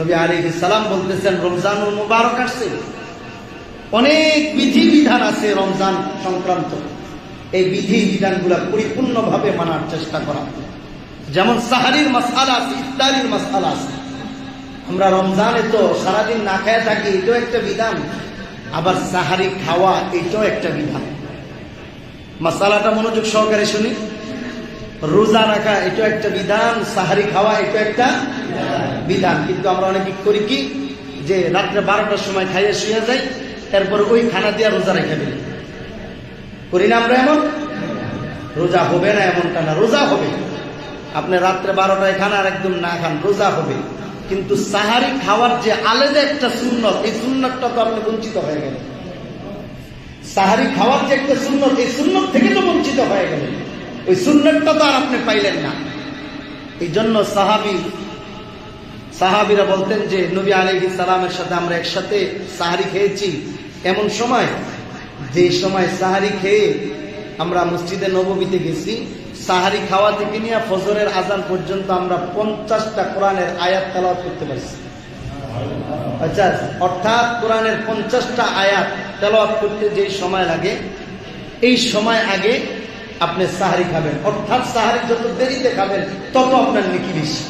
নবী আলী সালাম বলতেছেন, রমজানুল মুবারক আসছে। অনেক বিধি বিধান আছে রমজান সংক্রান্ত। এই বিধি বিধানগুলো পরিপূর্ণভাবে মানার চেষ্টা করা। যেমন সাহারির মশালা আছে, ইফতারির মশালা আছে। আমরা রমজানে তো সারাদিন না খেয়ে থাকি, এটাও একটা বিধান। আবার সাহারি খাওয়া, এটাও একটা বিধান। মাসালাটা মনোযোগ সহকারে শুনি। রোজা রাখা, এটা একটা বিধান, সাহারি খাওয়া, এটা একটা বিধান। কিন্তু আমরা অনেকে করি কি, যে রাত্রে বারোটার সময় খাইয়ে শুয়ে যাই এরপর ওই খানা দিয়ে রোজা রেখে দিই। করি না আমরা এমন? রোজা হবে না এমনটা না, রোজা হবে। আপনি রাত্রে বারোটায় খান আর একদম না খান, রোজা হবে। কিন্তু সাহারি খাওয়ার যে আলাদা একটা সুন্নত, এই সুন্নতটা তো আপনি বঞ্চিত হয়ে গেলেন। সাহারি খাওয়ার যে একটা সুন্নত, এই সুন্নত থেকে তো বঞ্চিত হয়ে গেলেন। ওই সুন্নতটা তো আর আপনি পাইলেন না। এই জন্য সাহাবি, সাহাবিরা বলতেন যে, নবী আলী সালামের সাথে আমরা একসাথে সাহারি খেয়েছি। এমন সময়, যে সময় সাহারি খেয়ে আমরা মসজিদে নবমীতে গেছি, সাহারি খাওয়া থেকে নিয়ে ফজরের আজান পর্যন্ত আমরা পঞ্চাশটা কোরআনের আয়াত তেলাওয়াত করতে পারছি। আচ্ছা অর্থাৎ কোরআনের পঞ্চাশটা আয়াত তেলাওয়াত করতে যে সময় লাগে, এই সময় আগে আপনি সাহারি খাবেন। অর্থাৎ সাহারি যত দেরিতে খাবেন, তত আপনার নিকি বেশি।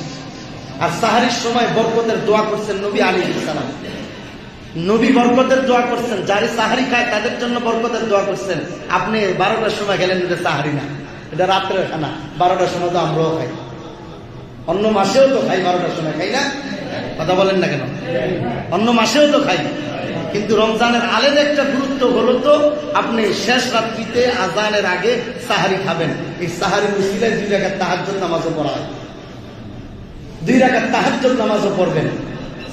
আর সাহারির সময় বরকতের দোয়া করছেন নবী আলী সালাম। নবী বরকতের দোয়া করছেন যারে সাহারি খায় তাদের জন্য বরকতের দোয়া করছেন। আপনি বারোটার সময় গেলেন এটা সাহারি না। এটা রাত্রের খানা, বারোটার সময় তো আমরাও খাই। অন্য মাসেও তো খাই বারোটার সময়, খাই না? কথা বলেন না কেন? অন্য মাসেও তো খাই। কিন্তু রমজানের আলের একটা গুরুত্ব হলো তো, আপনি শেষ রাত্রিতে আজানের আগে সাহারি খাবেন। এই সাহারি মুসিলায় দুই রাখার তাহার নামাজও পড়া হয়। দুই রাখার তাহার নামাজও পড়বেন,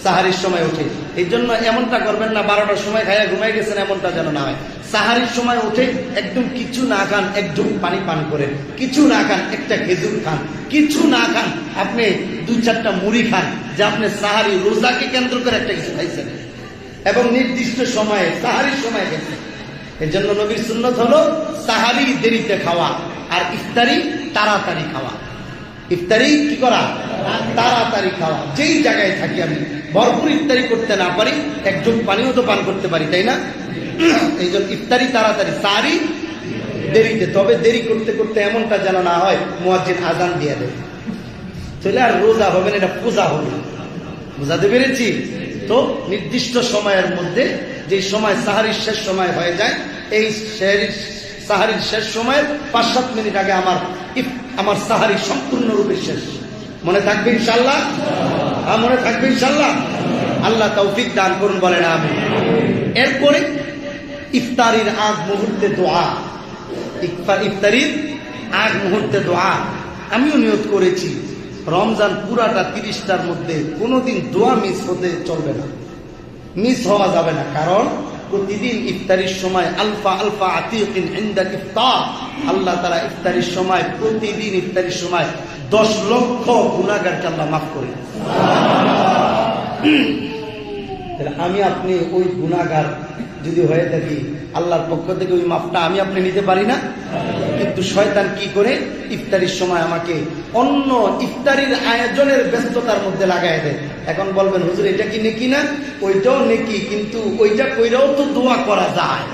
সাহারির সময় উঠে। এই জন্য এমনটা করবেন না, বারোটার সময় খাইয়া ঘুমাই গেছেন, এমনটা যেন না হয়। সাহারির সময় উঠে একদম কিছু না খান, একদম পানি পান করেন। কিছু না খান, একটা খেজুর খান। কিছু না খান, আপনি দুই চারটা মুড়ি খান, যে আপনি সাহারি, রোজাকে কেন্দ্র করে একটা কিছু খাইছেন। এবং নির্দিষ্ট সময়ে সাহারির সময় গেছেন এর জন্য নবীর সুন্নত হলো সাহারি দেরিতে খাওয়া আর ইফতারি তাড়াতাড়ি খাওয়া। ইফতারি কি করা? তাড়াতাড়ি খাওয়া। যেই জায়গায় থাকি আমি, ভরপুর ইফতারি করতে না পারি একজন পানিও তো পান করতে পারি, তাই না? এই জন্য ইফতারি তাড়াতাড়ি সারি দেরিতে। তবে দেরি করতে করতে এমনটা যেন না হয়, মুয়াজ্জিন আজান দিয়ে দেয়। চলে আর রোজা হবে না, এটা পূজা হবে। বুঝাতে পেরেছি? তো নির্দিষ্ট সময়ের মধ্যে যে সময় সাহারির শেষ সময় হয়ে যায়, এই সাহারির শেষ সময়ের পাঁচ সাত মিনিট আগে আমার আমার সাহারি সম্পূর্ণরূপে শেষ। মনে থাকবে ইনশাল্লাহ? হ্যাঁ মনে থাকবে ইনশাল্লাহ? আল্লাহ তৌফিক দান করুন, বলেন আমি এরপরে ইফতারির আগ মুহূর্তে দোয়া। ইফতার- ইফতারির আগ মুহূর্তে দোয়া। আমিও নিয়ত করেছি। রমজান পুরাটা তিরিশটার মধ্যে কোনোদিন দোয়া মিস হতে চলবে না। মিস হওয়া যাবে না, কারণ প্রতিদিন ইফতারির সময় আলফা আলফা ইফতার। আল্লাহ তারা ইফতারির সময়, প্রতিদিন ইফতারির সময় দশ লক্ষ গুণাগারকে আল্লাহ মাফ করে। তাহলে আমি আপনি ওই গুণাগার যদি হয়ে থাকি, আল্লাহর পক্ষ থেকে ওই মাপটা আমি আপনি নিতে পারি না? কিন্তু শয়তান কি করে? ইফতারির সময় আমাকে অন্য ইফতারির আয়োজনের ব্যস্ততার মধ্যে লাগাই দেয়। এখন বলবেন, হুজুর, এটা কি নেকি না? ওইটাও নেকি, কিন্তু ওইটা কইরাও তো দোয়া করা যায়।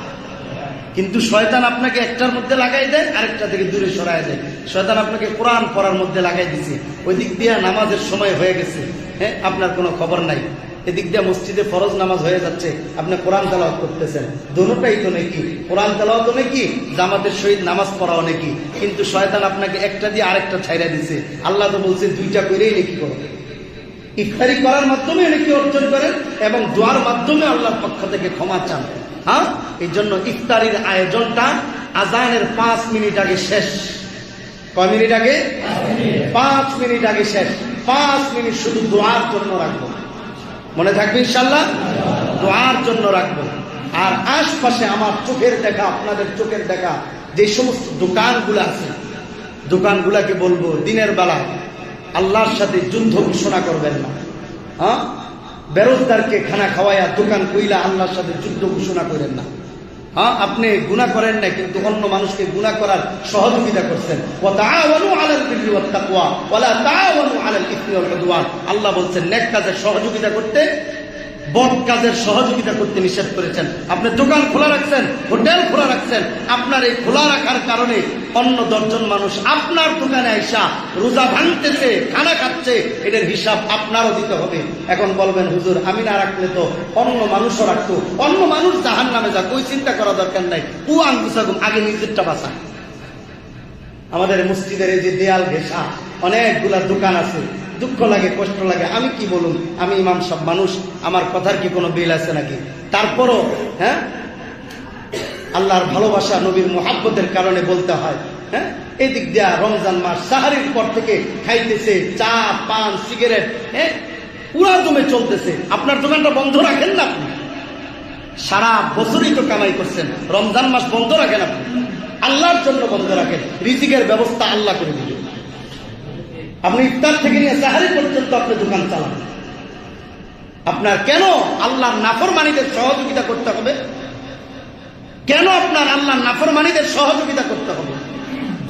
কিন্তু শয়তান আপনাকে একটার মধ্যে লাগাই দেয়, আরেকটা থেকে দূরে সরাই দেয়। শয়তান আপনাকে কোরআন পড়ার মধ্যে লাগাই দিছে। ওই দিক দিয়ে নামাজের সময় হয়ে গেছে। হ্যাঁ আপনার কোনো খবর নাই। এদিক দিয়ে মসজিদে ফরজ নামাজ হয়ে যাচ্ছে, আপনি কোরআন তালাওয়াত করতেছেন। দুটাই তো নাকি? কোরআন তালাওয়াত নাকি? জামাতের সহিত নামাজ পড়াও নাকি? কিন্তু শয়তান আপনাকে একটা দিয়ে আরেকটা ছাইরা দিছে। আল্লাহ তো বলছে, দুইটা করেই নাকি করো। ইফতারি করার মাধ্যমে নাকি অর্জন করেন এবং দোয়ার মাধ্যমে আল্লাহর পক্ষ থেকে ক্ষমা চান। হ্যাঁ? এই জন্য ইফতারির আয়োজনটা আজানের পাঁচ মিনিট আগে শেষ। কয় মিনিট আগে? পাঁচ মিনিট আগে শেষ। পাঁচ মিনিট শুধু দোয়ার জন্য রাখব। মনে থাকবে ইনশাল্লাহ? দোয়ার জন্য রাখব। আর আশপাশে আমার চোখের দেখা, আপনাদের চোখের দেখা, যে সমস্ত দোকানগুলো আছে, দোকানগুলাকে বলব, দিনের বেলা আল্লাহর সাথে যুদ্ধ ঘোষণা করবেন না। হ্যাঁ? বেরোজদারকে খানা খাওয়াইয়া দোকান কইলা আল্লাহর সাথে যুদ্ধ ঘোষণা করেন না। হ্যাঁ আপনি গুণা করেন না কিন্তু অন্য মানুষকে গুণা করার সহযোগিতা করছেন। আল্লাহ বলছেন, নেক কাজের সহযোগিতা করতে বদ কাজের সহযোগিতা করতে নিষেধ করেছেন। আপনি দোকান খোলা রাখছেন, হোটেল খোলা রাখছেন আপনার এই খোলা রাখার কারণে অন্য দশজন মানুষ আপনার দোকানে আইসা রোজা ভাঙতেছে, খানা খাচ্ছে এটার হিসাব আপনারও দিতে হবে। এখন বলবেন, হুজুর, আমি না রাখলে তো অন্য মানুষও রাখতো। অন্য মানুষ জাহান নামে যাক, ওই চিন্তা করা দরকার নাই। ও আঙ্গুসাগুম আগে নিজেরটা বাঁচা আমাদের মসজিদের এই যে দেয়াল ঘেঁষা, অনেকগুলা দোকান আছে, দুঃখ লাগে, কষ্ট লাগে। আমি কি বলুন, আমি ইমাম সব মানুষ, আমার কথার কি কোনো বিল আছে নাকি? তারপরও হ্যাঁ? আল্লাহর ভালোবাসা নবীর মোহাব্বতের কারণে বলতে হয় হ্যাঁ? এই দিক দিয়া রমজান মাস সাহারির পর থেকে খাইতেছে চা, পান, সিগারেট হ্যাঁ? পুরা দমে চলতেছে। আপনার দোকানটা বন্ধ রাখেন না আপনি। সারা বছরই তো কামাই করছেন। রমজান মাস বন্ধ রাখেন আপনি। আল্লাহর জন্য বন্ধ রাখেন। রিজিকের ব্যবস্থা আল্লাহ করে দিবেন আপনি ইফতার থেকে নিয়ে সাহারি পর্যন্ত আপনি দোকান চালান। আপনার কেন আল্লাহর নাফরমানিদের সহযোগিতা করতে হবে? কেন আপনার আল্লাহর নাফরমানিদের সহযোগিতা করতে হবে?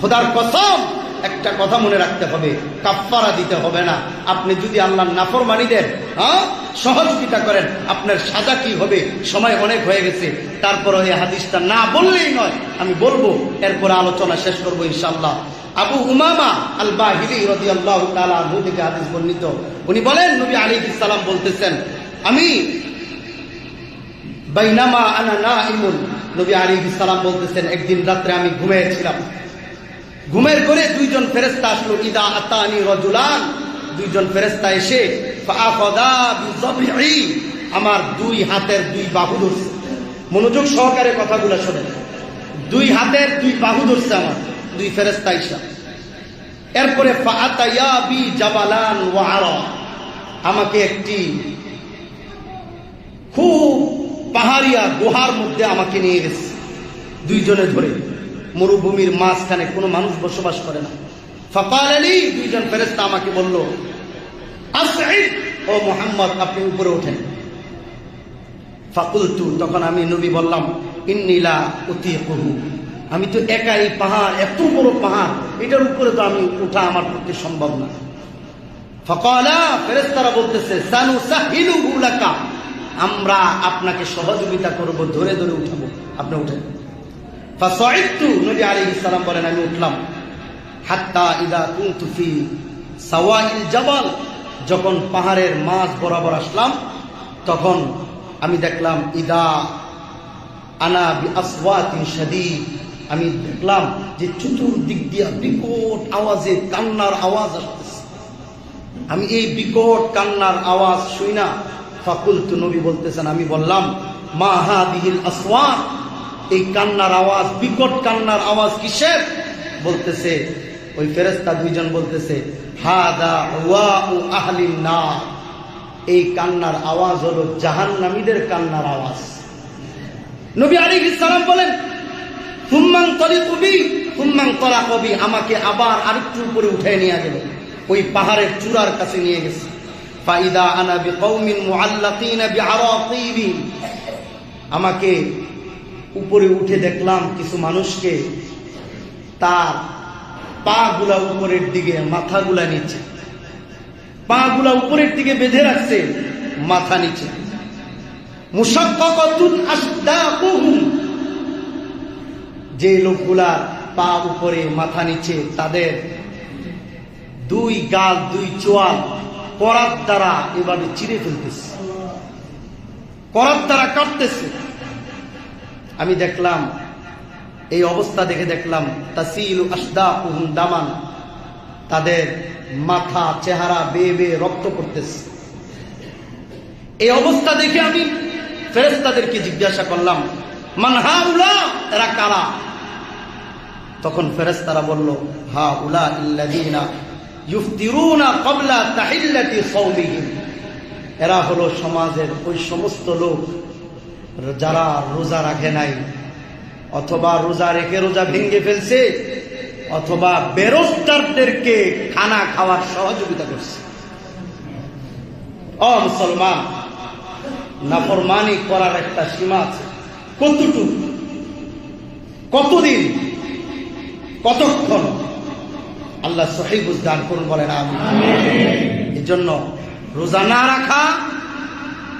খোদার কসম, একটা কথা মনে রাখতে হবে, কাফফারা দিতে হবে না। আপনি যদি আল্লাহর নাফরমানিদের হ্যাঁ সহযোগিতা করেন, আপনার সাজা কি হবে? সময় অনেক হয়ে গেছে। তারপর এই হাদিসটা না বললেই নয়, আমি বলব, এরপর আলোচনা শেষ করব ইনশাল্লাহ আবু উমামা আল বাহিরি আনহু থেকে হাদিস বর্ণিত। উনি বলেন, নবী আলাইহিস সালাম বলতেছেন, আমি, বাইনামা আনা নাইমুন নবী আলাইহিস সালাম বলতেছেন, একদিন রাত্রে আমি ঘুমিয়েছিলাম। ঘুমের করে দুইজন ফেরেশতা আসলো, ইদা আতানি রাজুলান। দুইজন ফেরেস্তা এসে আমার দুই হাতের দুই বাহু ধরছে মনোযোগ সহকারে কথাগুলো শোনেন। দুই হাতের দুই বাহু ধরছে আমার, দুই ফেরেস্তা ইসা এরপরে আমাকে একটি খুব পাহাড়িয়া গুহার মধ্যে আমাকে নিয়ে গেছে। দুইজনে ধরে মরুভূমির মাঝখানে কোনো মানুষ বসবাস করে না। ফাকাল দুইজন ফেরেস্তা আমাকে বলল ও মোহাম্মদ, আপনি উপরে ওঠেন। ফাকুলতু, তখন আমি নবী বললাম ইন্নিলা অতি কহু আমি তো একা এই পাহাড়, এত বড় পাহাড়, এটার উপরে তো আমি ওঠা আমার পক্ষে সম্ভব না। ফকালা ফেরেস্তারা বলতেছে সানু সাহিলু লাকা। আমরা আপনাকে সহযোগিতা করব, ধরে ধরে উঠাবো। আপনি উঠেন। ফাসাইতু নবী সালাম বলেন, আমি উঠলাম। হাত্তা ইদা কুনতু ফি সাওয়াইল জাবাল, যখন পাহাড়ের মাঝ বরাবর আসলাম, তখন আমি দেখলাম, ইদা আনা বি আসওয়াতিন শাদীদ। আমি দেখলাম যে চতুর্দিক দিয়া বিকট আওয়াজে কান্নার আওয়াজ আসতেছে। আমি এই বিকট কান্নার আওয়াজ শুই না। ফাকুল তু নবী বলতেছেন, আমি বললাম, মা হা বিহিল আসওয়াত এই কান্নার আওয়াজ, বিকট কান্নার আওয়াজ কিসের? বলতেছে, ওই ফেরেস্তা দুইজন বলতেছে, হাদা ওয়া ও আহলিন না এই কান্নার আওয়াজ হলো জাহান্নামীদের কান্নার আওয়াজ। নবী আলাইহিস সালাম বলেন হুম্মাং তরি কবি হুম্মাং তরা কবি আমাকে আবার আরেকটু উপরে উঠে নিয়ে গেল। ওই পাহাড়ের চূড়ার কাছে নিয়ে গেছে। আমাকে উপরে উঠে দেখলাম কিছু মানুষকে তার পা গুলা উপরের দিকে মাথাগুলা নিচে। পা গুলা উপরের দিকে বেঁধে রাখছে, মাথা নিচে। যে লোকগুলা পা উপরে, মাথা নিচে, তাদের দুই গাল, দুই চোয়াল করার দ্বারা এভাবে চিরে ফেলতেছে। করার দ্বারা কাটতেছে আমি দেখলাম, এই অবস্থা দেখে দেখলাম, তাসিল আসদা উহুম দামান। তাদের মাথা, চেহারা বেয়ে বেয়ে রক্ত করতেছে এই অবস্থা দেখে আমি ফেরেস্তাদেরকে জিজ্ঞাসা করলাম মানহা উলা এরা কারা? তখন ফেরেস্তারা বলল হা উলা ইল্লাযীনা এরা হলো সমাজের ওই সমস্ত লোক যারা রোজা রাখে নাই। অথবা রোজা রেখে রোজা ভেঙে ফেলছে, অথবা বেরোজগারদেরকে খানা খাওয়ার সহযোগিতা করছে। অ, মুসলমান, নাফরমানি করার একটা সীমা আছে। কতটুকু? কতদিন? কতক্ষণ? আল্লাহ সহিবুজ দান করুন বলেন আমি এই জন্য রোজা না রাখা,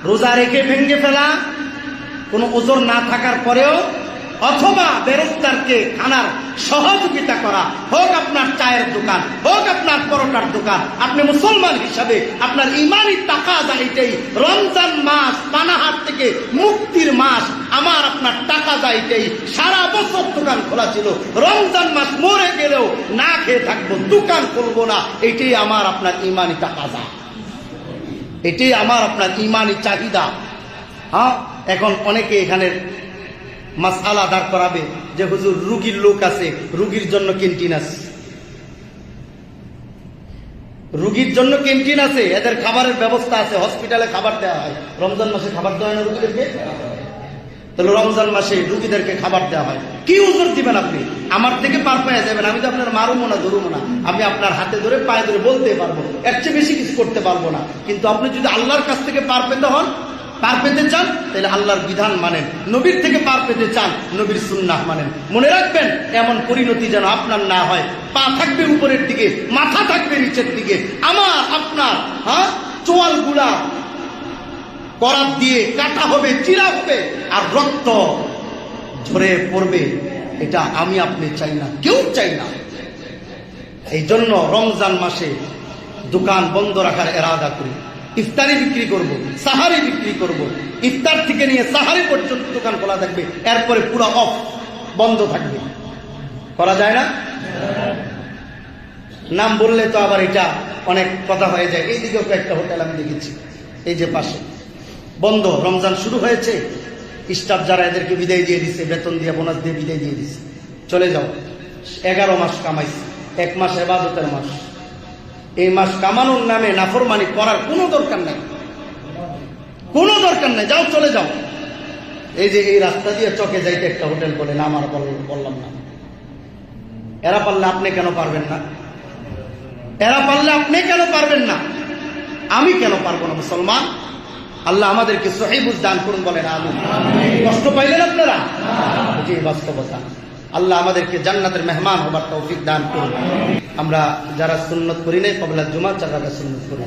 রোজা রেখে ভেঙে ফেলা, কোনো ওজন না থাকার পরেও অথবা বেরোজগারকে খানার সহযোগিতা করা, হোক আপনার চায়ের দোকান, হোক আপনার পরোটার দোকান। আপনি মুসলমান হিসাবে আপনার ইমানি টাকা এটাই রমজান মাস পানাহার থেকে মুক্তির মাস আমার আপনার টাকা এটাই সারা বছর দোকান খোলা ছিল। রমজান মাস মরে গেলেও না খেয়ে থাকব, দোকান খুলবো না। এটাই আমার আপনার ইমানি টাকা যা। এটাই আমার আপনার ইমানি চাহিদা। হ্যাঁ এখন অনেকে এখানে মাসালা দাঁড় করাবে যে, হুজুর, রুগীর লোক আছে, রুগীর জন্য ক্যান্টিন আছে। রুগীর জন্য ক্যান্টিন আছে, এদের খাবারের ব্যবস্থা আছে, হসপিটালে খাবার দেওয়া হয়। রমজান মাসে খাবার দেওয়া হয় না রুগীদেরকে? তাহলে রমজান মাসে রুগীদেরকে খাবার দেওয়া হয়। কি উজোর দিবেন আপনি? আমার থেকে পার পায়ে যাবেন, আমি তো আপনার মারুমো না ধরুমো না। আমি আপনার হাতে ধরে পায়ে ধরে বলতে পারব। এর চেয়ে বেশি কিছু করতে পারব না। কিন্তু আপনি যদি আল্লাহর কাছ থেকে পার পেতে হন পার পেতে চান, তাহলে আল্লাহর বিধান মানেন। নবীর থেকে পার পেতে চান, নবীর সুন্নাহ মানেন। মনে রাখবেন, এমন পরিণতি যেন আপনার না হয়। পা থাকবে উপরের দিকে, মাথা থাকবে নিচের দিকে। আমার, আপনার হ্যাঁ? চোয়ালগুলা করাত দিয়ে কাটা হবে, চিরা হবে, আর রক্ত ঝরে পড়বে। এটা আমি আপনি চাই না, কেউ চাই না। এই জন্য রমজান মাসে দোকান বন্ধ রাখার এরাদা করি। ইফতারি বিক্রি করব, সাহারি বিক্রি করব, ইফতার থেকে নিয়ে সাহারি পর্যন্ত দোকান খোলা থাকবে, এরপরে পুরো অফ বন্ধ থাকবে। করা যায় না? নাম বললে তো আবার এটা অনেক কথা হয়ে যায়। এইদিকেও কয়েকটা হোটেল আমি দেখেছি, এই যে পাশে। বন্ধ, রমজান শুরু হয়েছে, স্টাফ যারা এদেরকে বিদায় দিয়ে দিচ্ছে বেতন দিয়ে, বোনাস দিয়ে বিদায় দিয়ে দিচ্ছে চলে যাও। এগারো মাস কামাইছে, এক মাস এবাদতের মাস। এই মাস কামানোর নামে নাফরমানি করার কোনো দরকার নাই। কোনো দরকার নাই, যাও, চলে যাও। এই যে এই রাস্তা দিয়ে চকে যাইতে একটা হোটেল বলে না আমার বল- বললাম না। এরা পারলে আপনি কেন পারবেন না? এরা পারলে আপনি কেন পারবেন না? আমি কেন পারব না, মুসলমান? আল্লাহ আমাদেরকে সহিবুজ দান করুন বলেন আমি কষ্ট পাইলেন আপনারা? বাস্তবতা। আল্লাহ আমাদেরকে জান্নাতের মেহমান হবার তৌফিক দান করুন আমরা যারা সুন্নত করি নাই কবলা জুমা চাকাটা সুন্নত করি।